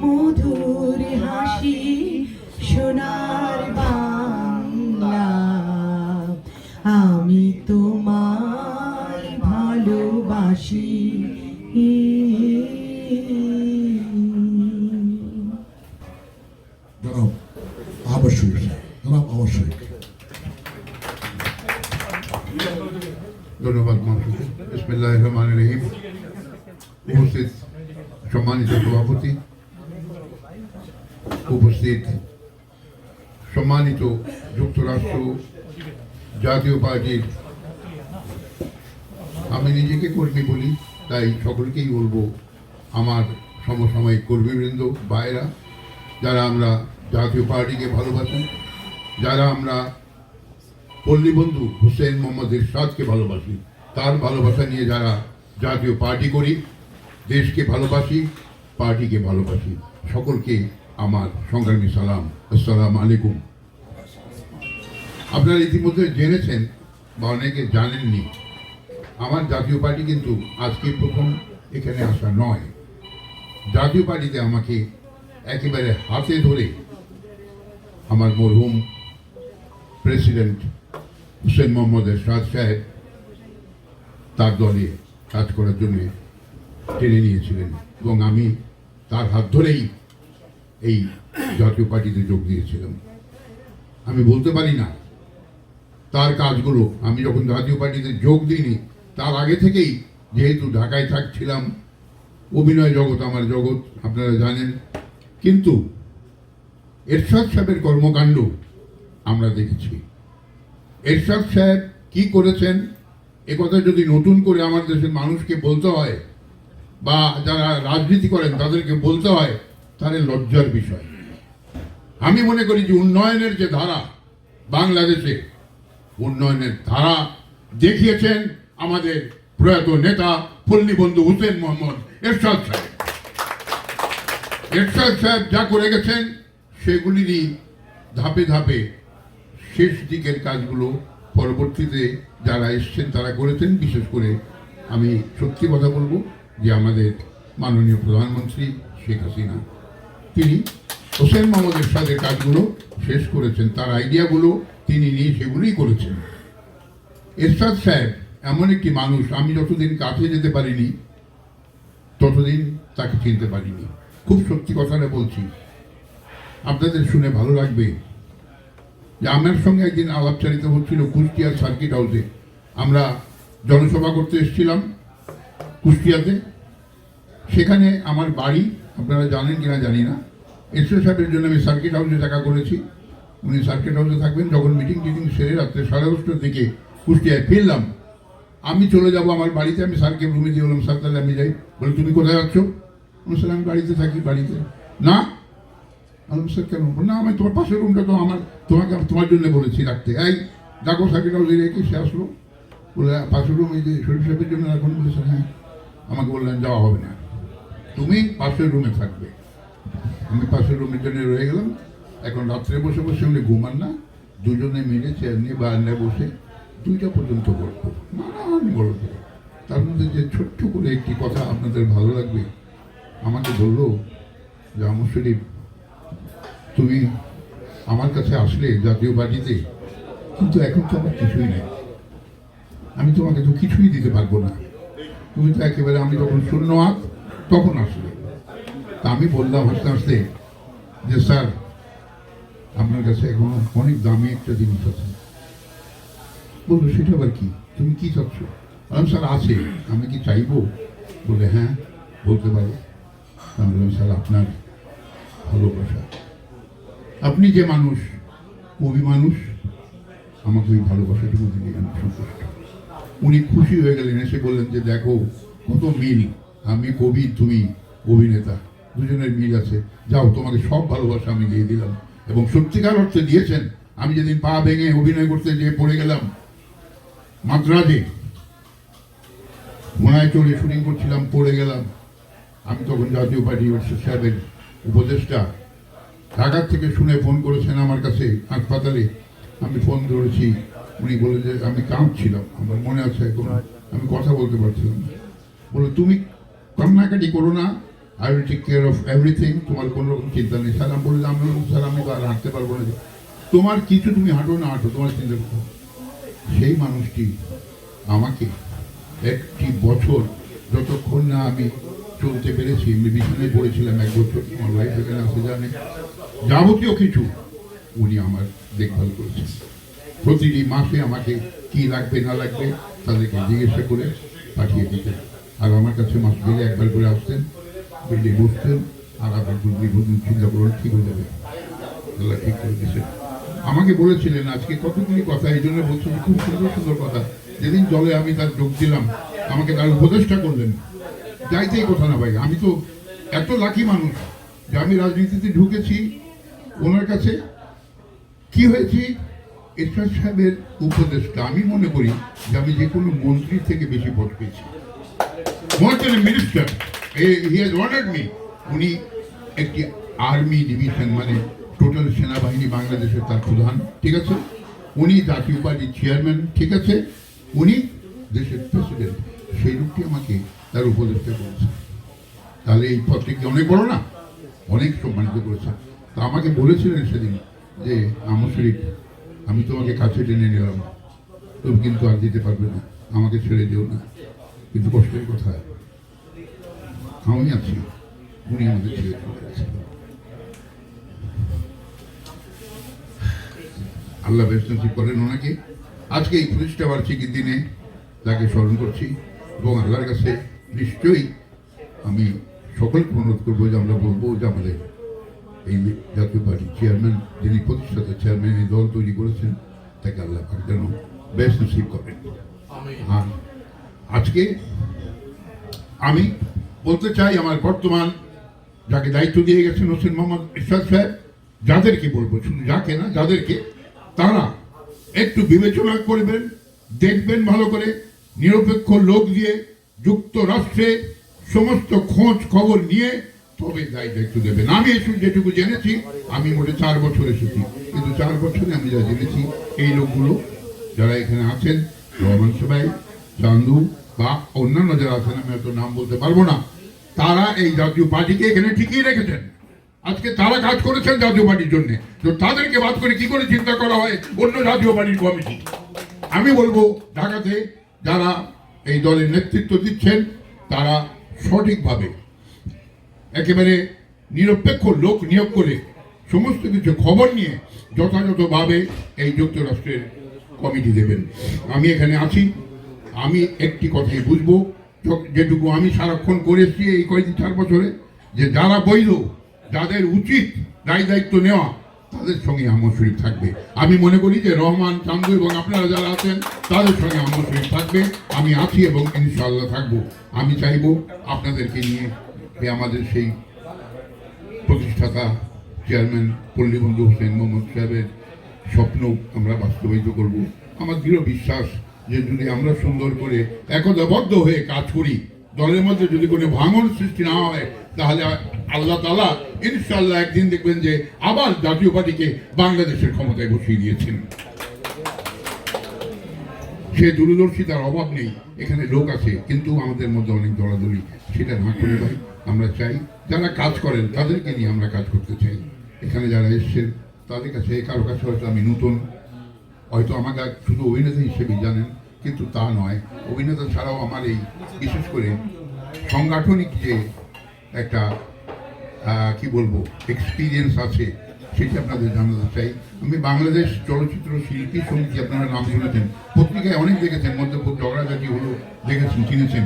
মধুর হাসি সোনার বাংলা। আমি তোমায় ভালোবাসি। ধন্যবাদ সম্মানিত সভাপতি উপস্থিত সম্মানিত যুক্তরাষ্ট্র জাতীয় পার্টির। আমি নিজেকে কর্মী বলি, তাই সকলকেই বলব আমার সমসাময়িক কর্মীবৃন্দ ভাইরা যারা আমরা জাতীয় পার্টিকে ভালোবাসি, যারা আমরা পল্লী বন্ধু হুসেন মোহাম্মদ ইরশাদকে ভালোবাসি, তার ভালোবাসা নিয়ে যারা জাতীয় পার্টি করি, দেশকে ভালোবাসি, পার্টিকে ভালোবাসি, সকলকে আমার সংগ্রামী সালাম, আসসালাম আলাইকুম। আপনারা ইতিমধ্যে জেনেছেন বা অনেকে জানেননি, আমার জাতীয় পার্টি কিন্তু আজকে প্রথম এখানে আসা নয়। জাতীয় পার্টিতে আমাকে একেবারে হাতে ধরে আমার মরহুম প্রেসিডেন্ট হুসেন মোহাম্মদ এরশাদ সাহেব তার দলে কাজ করার জন্য টেনে নিয়েছিলেন এবং আমি তার হাত ধরেই এই জাতীয় পার্টিতে যোগ দিয়েছিলাম। আমি বলতে পারি না তার কাজগুলো। আমি যখন জাতীয় পার্টিতে যোগ দিইনি, তার আগে থেকেই যেহেতু ঢাকায় থাকছিলাম, অভিনয় জগৎ আমার জগৎ, আপনারা জানেন। কিন্তু এরশাদ সাহেবের কর্মকাণ্ড আমরা দেখেছি। এরশাদ সাহেব কি করেছেন? এ কথা যদি নতুন করে আমার দেশের মানুষকে বলতে হয়, বা যারা রাজনীতি করেন তাদেরকে বলতে হয় তাহলে লজ্জার বিষয়। আমি মনে করি যে উন্নয়নের যে ধারা বাংলাদেশে, উন্নয়নের ধারা দেখিয়েছেন আমাদের প্রয়াত নেতা পল্লী বন্ধু হুসেন মোহাম্মদ এরশাদ সাহেব। এরশাদ সাহেব যা করে গেছেন, সেগুলিরই ধাপে ধাপে শেষ দিকের কাজগুলো পরবর্তীতে যারা এসছেন, তারা করেছেন। বিশেষ করে আমি সত্যি কথা বলব যে আমাদের মাননীয় প্রধানমন্ত্রী শেখ হাসিনা তিনি হোসেন মোহাম্মদ এরশাদের কাজগুলো শেষ করেছেন। তার আইডিয়াগুলো তিনি নিয়ে সেগুলোই করেছেন। এরশাদ সাহেব এমন একটি মানুষ, আমি যতদিন কাছে যেতে পারিনি, ততদিন তাকে চিনতে পারিনি। খুব সত্যি কথাটা বলছি। আপনাদের শুনে ভালো লাগবে যে আমার সঙ্গে একদিন আলাপচারিত হচ্ছিল কুষ্টিয়ার সার্কিট হাউসে। আমরা জনসভা করতে এসেছিলাম কুষ্টিয়াতে। সেখানে আমার বাড়ি, আপনারা জানেন কিনা জানি না এসএ সাহেবের জন্য আমি সার্কিট হাউসে দেখা করেছি। উনি সার্কিট হাউসে থাকবেন, যখন মিটিং টিটিং সেরে রাত্রে সাড়ে দশটার দিকে কুষ্টিয়ায় ফিরলাম। আমি চলে যাব আমার বাড়িতে, আমি স্যারকে রুমে দিয়ে বললাম, স্যার, তাহলে আমি যাই। বলে, তুমি কোথায় যাচ্ছ আমি স্যার আমি বাড়িতে থাকি, বাড়িতে। না? আমি স্যার, কেন? না, আমি তোমার পাশের রুমটা তো আমার, তোমাকে তোমার জন্য বলেছি রাখতে এই ডাকো সার্কিট হাউসে রেখে সে আসলো। বলে, পাশের রুম এই যে শরীফ সাহেবের জন্য রাখুন। বলেছে হ্যাঁ। আমাকে বললেন, যাওয়া হবে না। তুমি পাশের রুমে থাকবে। আমি পাশের রুমের জন্য রয়ে গেলাম। এখন রাত্রে বসে বসে উনি ঘুমান না। দুজনে মিলে চেয়ার নিয়ে বারান্দায় বসে দুইটা পর্যন্ত গল্প। নানান গল্প। তার মধ্যে যে ছোট্ট করে একটি কথা আপনাদের ভালো লাগবে, আমাকে বলল যে আমর শরীফ তুমি আমার কাছে আসলে জাতীয় বাড়িতে কিন্তু এখন তো আমার কিছুই নেই। আমি তোমাকে তো কিছুই দিতে পারব না। তুমি তো একেবারে, আমি যখন শূন্য হাত তখন আসলে। আমি বললাম হাসতে হাসতে যে, স্যার, আপনার কাছে এখনও অনেক দামি একটা জিনিস আছে। বলল, সেটা আবার কি? তুমি কি চাচ্ছ? আমি স্যার, আছে। আমি কি চাইব? বলে হ্যাঁ বলতে পারো। আমি বললাম, স্যার, আপনার ভালোবাসা। আপনি যে মানুষ, কবি মানুষ, আমাকে ওই ভালোবাসাটুকু দিলে আমি সন্তুষ্ট। উনি খুশি হয়ে গেলেন, এসে বললেন যে, দেখো, কত মিল। আমি কবি, তুমি অভিনেতা। দুজনের মিল আছে। যাও, তোমাকে সব ভালোবাসা আমি দিয়ে দিলাম। এবং সত্যিকার অর্থে দিয়েছেন, আমি যেদিন পা ভেঙে অভিনয় করতে যেয়ে পড়ে গেলাম, মাদ্রাজে। মোনায় চলে শুটিং করছিলাম, পড়ে গেলাম। আমি তখন জাতীয় পার্টি সাহেবের উপদেষ্টা। ঢাকার থেকে শুনে ফোন করেছেন আমার কাছে, হাসপাতালে। আমি ফোন ধরেছি, উনি বলে যে, আমি কাঁদছিলাম, আমার মনে আছে এখন, আমি কথা বলতে পারছিলাম বলে তুমি কান্নাকাটি করো না I will take care of everything তোমার কোনো রকম চিন্তা নেই। স্যার আমি বললাম স্যার আমি আর হাঁটতে পারব না তোমার কিছু তুমি হাঁটো না হাঁটো, তোমার চিন্তা করো সেই মানুষটি আমাকে একটি বছর যতক্ষণ না আমি চলতে পেরেছি আমি বিছানায় পড়েছিলাম এক বছর, আমার ওয়াইফ এখানে আসে জানে। যাবতীয় কিছু উনি আমার দেখভাল করেছেন। প্রতিটি মাসে আমাকে কি লাগবে, না লাগবে তাদেরকে জিজ্ঞাসা করে পাঠিয়ে দিতেন। আর আমার কাছে মাস গেলে একবার করে আসতেন। বেডে বসতেন আবার বুদ্ধি বুদ্ধি চিন্তা করুন, ঠিক হয়ে যাবে। আল্লাহ ঠিক করে দিয়েছেন আমাকে বলেছিলেন আজকে কতগুলি কথা, এই জন্য বলছি যে খুব সুন্দর সুন্দর কথা। যেদিন দলে আমি তার যোগ দিলাম, আমাকে তার উপদেষ্টা করলেন। যাইতেই কথা না ভাই, আমি তো এত লাকি মানুষ যে আমি রাজনীতিতে ঢুকেছি, ওনার কাছে কি হয়েছি? এরশাদ সাহেবের উপদেষ্টা, আমি মনে করি যে আমি যে কোনো মন্ত্রীর থেকে বেশি ভোট পেয়েছি। Then minister he has honoured me উনি একটি আর্মি ডিভিশন মানে টোটাল সেনাবাহিনী বাংলাদেশের তার প্রধান, ঠিক আছে? উনি জাতীয় পার্টির চেয়ারম্যান, ঠিক আছে? উনি দেশের প্রেসিডেন্ট সেই লোকটি আমাকে তার উপদেষ্টা করেছে। তাহলে এই পদটি কি অনেক বড় না? অনেক সম্মানিত করেছে। তা আমাকে বলেছিলেন সেদিন যে আমর শরীফ, আমি তোমাকে কাছে টেনে নিলাম। তুমি কিন্তু আর দিতে পারবে না। আমাকে ছেড়ে দিও না। কিন্তু কষ্টের কথা আমি আছি উনি আমাদের ছেড়ে চলে গেছে। আল্লাহ বেসনসি করেন ওনাকে। আজকে এই প্রতিষ্ঠা বার্ষিকীর দিনে তাকে স্মরণ করছি এবং আল্লাহর কাছে নিশ্চয়ই আমি সকলকে অনুরোধ করব যে আমরা বলব যে আমাদের এই জাতীয় পার্টির চেয়ারম্যান যিনি প্রতিষ্ঠাতা চেয়ারম্যান এই দল তৈরি করেছেন তাকে আল্লাহ পাক যেন বেশ নসিব করেন আর আজকে আমি বলতে চাই, আমার বর্তমান যাকে দায়িত্ব দিয়ে গেছেন হোসেন মোহাম্মদ ইরশাদ সাহেব, যাদেরকে বলব, শুধু যাকে না, যাদেরকে, তারা একটু বিবেচনা করবেন, দেখবেন ভালো করে, নিরপেক্ষ লোক দিয়ে যুক্তরাষ্ট্রে সমস্ত খোঁজ খবর নিয়ে তবে দায় দায়িত্ব দেবেন। আমি এসব যেটুকু জেনেছি, আমি মোটে চার বছর এসেছি। কিন্তু চার বছরে আমি যা জেনেছি, এই লোকগুলো যারা এখানে আছেন, রহমান সবাই চান্দু বা অন্যান্য যারা আছেন, আমি হয়তো নাম বলতে পারব না, তারা এই জাতীয় পার্টিকে এখানে ঠিকই রেখেছেন। আজকে তারা কাজ করেছেন জাতীয় পার্টির জন্য। তো তাদেরকে বাদ করে কি করে চিন্তা করা হয়? অন্য জাতীয় পার্টির কমিটি। আমি বলব, ঢাকাতে যারা এই দলের নেতৃত্ব দিচ্ছেন, তারা সঠিকভাবে একেবারে নিরপেক্ষ লোক নিয়োগ করে সমস্ত কিছু খবর নিয়ে যথাযথভাবে এই যুক্তরাষ্ট্রের কমিটি দেবেন। আমি এখানে আছি। আমি একটি কথাই বুঝব যেটুকু আমি সারাক্ষণ করেছি এই কয়েকদিন চার বছরে, যে যারা বৈধ, যাদের উচিত দায় দায়িত্ব নেওয়া, তাদের সঙ্গে আমর শরীফ থাকবে। আমি মনে করি যে রহমান, চান্দু এবং আপনারা যারা আছেন, তাদের সঙ্গে আমর শরীফ থাকবে। আমি আছি এবং ইনশাআল্লাহ থাকব। আমি চাইব আপনাদেরকে নিয়ে আমাদের সেই প্রতিষ্ঠাতা চেয়ারম্যান পল্লীবন্ধু হোসেন মোহাম্মদ সাহেবের স্বপ্ন আমরা বাস্তবায়িত করব। আমার দৃঢ় বিশ্বাস যে যদি আমরা সুন্দর করে একতাবদ্ধ হয়ে কাজ করি, দলের মধ্যে যদি কোনো ভাঙন সৃষ্টি না হয়, তাহলে আল্লাহ তালা ইনশাল্লাহ একদিন দেখবেন যে আবার জাতীয় পার্টিকে বাংলাদেশের ক্ষমতায় বসিয়ে দিয়েছেন। সে দূরদর্শিতার অভাব নেই, এখানে লোক আছে, কিন্তু আমাদের মধ্যে অনেক দলাদলি, সেটা না করে ভাই আমরা চাই যারা কাজ করেন, তাদেরকে নিয়ে আমরা কাজ করতে চাই। এখানে যারা এসছেন, তাদের কাছে, কারও কাছে হয়তো আমি নতুন, হয়তো আমাকে শুধু অভিনেতা হিসেবে জানেন কিন্তু তা নয়। অভিনেতা ছাড়াও আমার এই বিশেষ করে সাংগঠনিক যে একটা কি বলব এক্সপিরিয়েন্স আছে, সেটা আপনাদের জানাতে চাই। আমি বাংলাদেশ চলচ্চিত্র শিল্পী সমিতি, আপনারা নাম শুনেছেন, পত্রিকায় অনেক দেখেছেন মধ্যপুর ঝগড়াঝাটি হলো দেখেছেন, চিনেছেন।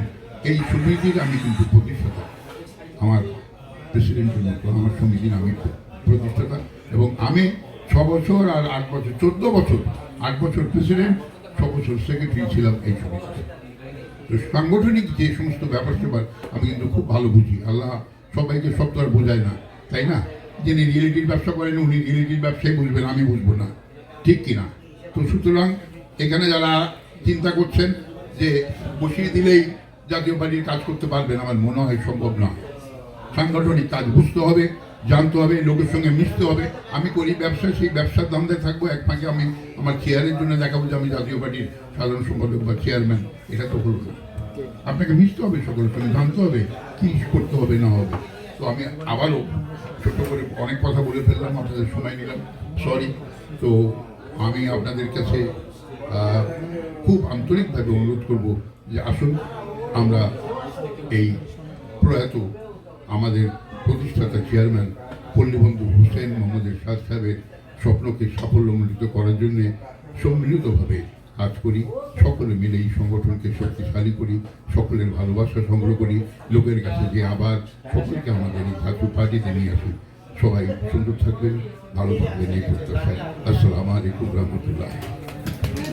এই সমিতির আমি কিন্তু প্রতিষ্ঠাতা। আমার প্রেসিডেন্টের মতো আমার সমিতির আমি প্রতিষ্ঠাতা। এবং আমি ছ বছর আর আট বছর, চোদ্দ বছর, আট বছর প্রেসিডেন্ট ছ বছর সেক্রেটারি ছিলাম এই সমস্ত। তো সাংগঠনিক যে সমস্ত ব্যাপার স্যাপার আমি কিন্তু খুব ভালো বুঝি। আল্লাহ সবাইকে সব তো আর বোঝায় না, তাই না? যিনি রিয়েলিটির ব্যবসা করেন, উনি রিয়েলিটির ব্যবসায় বুঝবেন, আমি বুঝব না। ঠিক কিনা তো সুতরাং এখানে যারা চিন্তা করছেন যে বসিয়ে দিলেই জাতীয় পার্টির কাজ করতে পারবেন, আমার মনে হয় সম্ভব না সাংগঠনিক কাজ বুঝতে হবে। জানতে হবে, লোকের সঙ্গে মিশতে হবে। আমি করি ব্যবসা, সেই ব্যবসার দামদায় থাকব। এক ফাঁকে আমি আমার চেয়ারের জন্য দেখাবো যে আমি জাতীয় পার্টির সাধারণ সম্পাদক বা চেয়ারম্যান এটা তো হলো আপনাকে মিশতে হবে সকলের সঙ্গে, জানতে হবে কি করতে হবে, না হবে। তো আমি আবারও ছোট্ট করে অনেক কথা বলে ফেললাম, আপনাদের সময় নিলাম। সরি তো আমি আপনাদের কাছে খুব আন্তরিকভাবে অনুরোধ করব যে আসুন, আমরা এই প্রয়াত আমাদের প্রতিষ্ঠাতা চেয়ারম্যান পল্লীবন্ধু হুসেন মোহাম্মদ এরশাদ সাহেবের স্বপ্নকে সাফল্যমণ্ডিত করার জন্য সম্মিলিতভাবে কাজ করি। সকলে মিলে এই সংগঠনকে শক্তিশালী করি, সকলের ভালোবাসা সংগ্রহ করি। লোকের কাছে যে আবার সকলকে আমাদের এই জাতীয় পার্টিতে নিয়ে আসি। সবাই সুন্দর থাকবেন, ভালো থাকবেন এই প্রত্যাশায়। আসসালামু আলাইকুম রহমতুল্লাহ।